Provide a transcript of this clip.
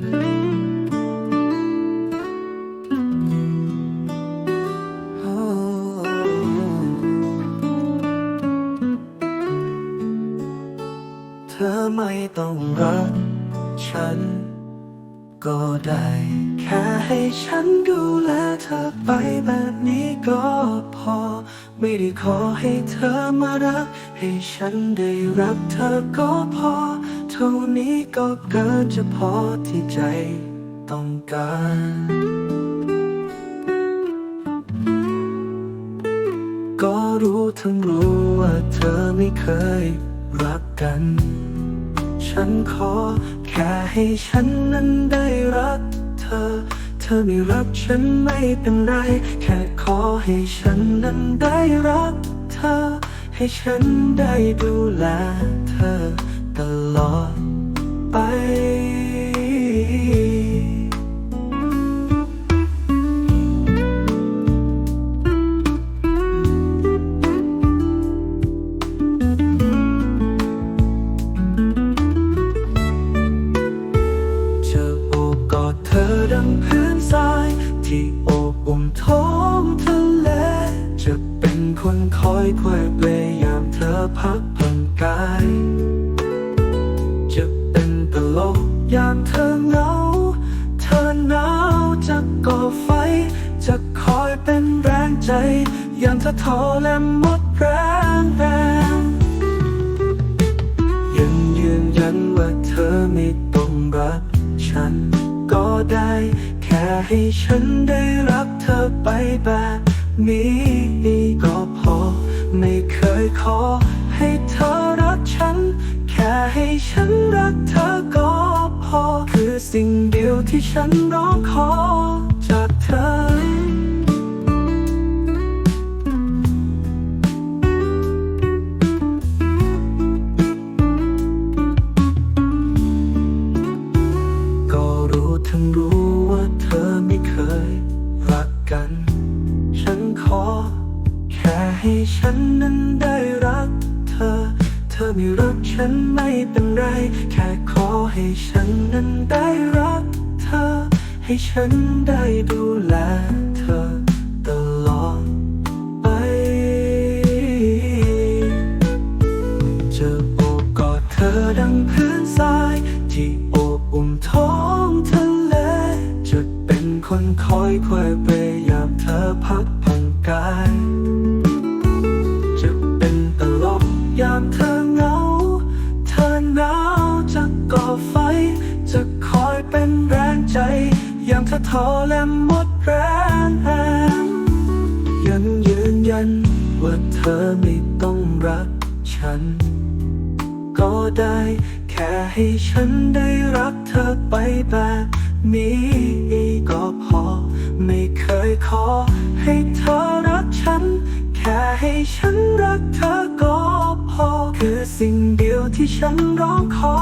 เธอไม่ต้องรักฉัน ก็ได้ แค่ให้ฉันดูแลเธอไปแบบนี้ก็พอ ไม่ได้ขอให้เธอมารัก ให้ฉันได้รักเธอก็พอ ท่านี้ก็เกินจะพอที่ใจต้องการก็รู้ทั้งรู้ว่าเธอไม่เคยรักกัน ฉันขอแค่ให้ฉันนั้นได้รักเธอ เธอไม่รักฉันไม่เป็นไร แค่ขอให้ฉันนั้นได้รักเธอ ให้ฉันได้ดูแลเธอ ตลอดไป จะโอบกอดเธอดังพื้นทราย ที่โอบอุ่มท้องทะเล จะเป็นคนคอยคอยเปลยามเธอพัก ยามเธอเหงา เธอหนาวจะก่อไฟ จะคอยเป็นแรงใจ ยามเธอท้อและหมดแรงแรงยังยืนยันว่าเธอไม่ต้องรักฉัน ก็ได้ แค่ให้ฉันได้รักเธอไปแบบนี้ก็พอ ไม่เคยขอให้เธอรักฉัน แค่ให้ฉันรักเธอ สิ่งเดียวที่ฉันร้องขอจากเธอก็รู้ทั้งรู้ว่าเธอไม่เคยรักกัน ฉันขอ แค่ให้ฉันนั้นได้ ไม่รักฉันไม่เป็นไร แค่ขอให้ฉันนั้นได้รักเธอ ให้ฉันได้ดูแลเธอตลอดไป จะโอบกอดเธอดังพื้นทราย ที่โอบอุ่มท้องทะเล จะเป็นคนคอยคอยเปรยยามเธอพักผ่อนกาย ใจ ยามเธอท้อและหมดแรงยังยืนยัน ว่าเธอไม่ต้องรักฉัน ก็ได้ แค่ให้ฉันได้รักเธอไปแบบนี้ก็พอ ไม่เคยขอ ให้เธอรักฉัน แค่ให้ฉันรักเธอก็พอ คือสิ่งเดียวที่ฉันร้องขอ